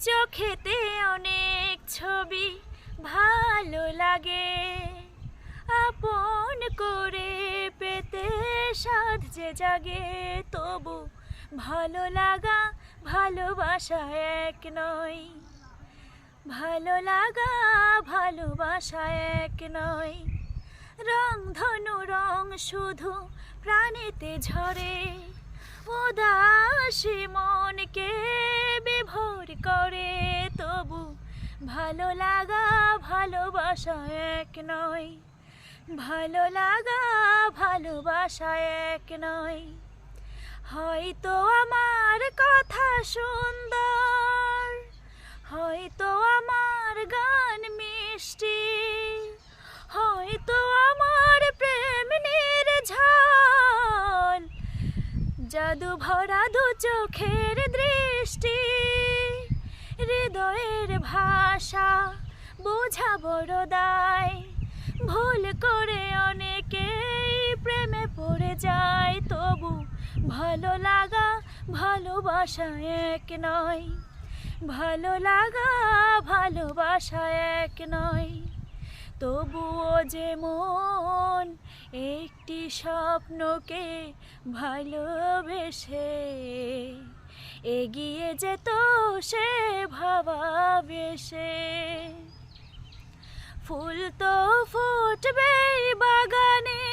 চোখেতে অনেক ছবি ভালো লাগে। আপন করে পেতে সাধ যে জাগে, তবু ভালো লাগা ভালোবাসা এক নয়। ভালো লাগা ভালোবাসা এক নয়। রং ধনু রং শুধু প্রাণেতে ঝরে। উদাসী মনকে ভালো লাগা, ভালোবাসা এক নয়। ভালো লাগা, ভালোবাসা এক নয়। হয়তো আমার কথা সুন্দর, হয়তো আমার গান মিষ্টি, হয়তো আমার প্রেম নির্ঝল। জাদু ভরা দু চোখের দৃষ্টি হৃদয়ের ভাষা বোঝা বড় দায়। ভুল করে অনেকেই প্রেমে পড়ে যায়, তবু ভালো লাগা ভালোবাসা এক নয়। ভালো লাগা ভালোবাসা এক নয়। তবুও যে মন একটি স্বপ্নকে ভালোবেসে এগিয়ে যেত সে ভাবাবেশে। ফুল তো ফুটবেই বাগানে,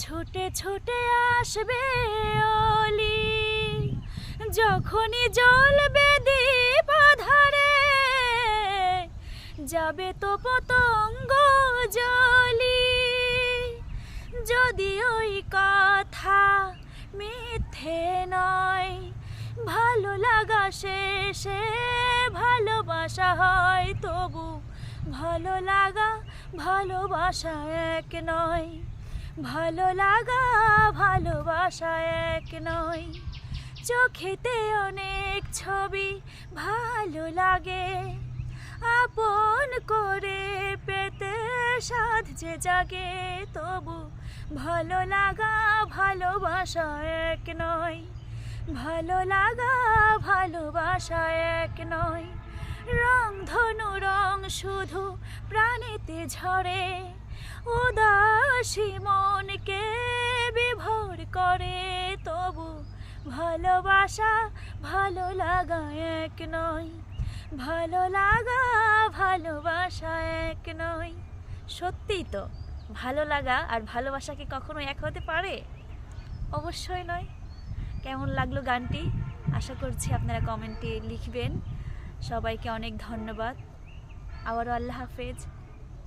ছুটে ছুটে আসবে অলি। যখনই জ্বলবে দীপ আধারে, যাবে তো পতঙ্গ লাগা শেষে ভালোবাসা হয় তবু ভালো লাগা, ভালোবাসা এক নয়। ভালো লাগা, ভালোবাসা এক নয়। চোখেতে অনেক ছবি ভালো লাগে। আপন করে পেতে সাধ যে জাগে তবু ভালো লাগা, ভালোবাসা এক নয়। লাগা, ভালোবাসা এক নয়। রং ধনু রং শুধু প্রাণেতে ঝরে। উদাসী মনকে বিভোর করে, তবু ভালোবাসা ভালো লাগা এক নয়। ভালো লাগা, ভালোবাসা এক নয়। সত্যিই তো, ভালো লাগা আর ভালোবাসা কি কখনো এক হতে পারে? অবশ্যই নয়। কেমন লাগল গানটি? আশা করছি আপনারা কমেন্টে লিখবেন। সবাইকে অনেক ধন্যবাদ। আবারও আল্লাহ হাফেজ।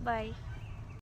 বাই।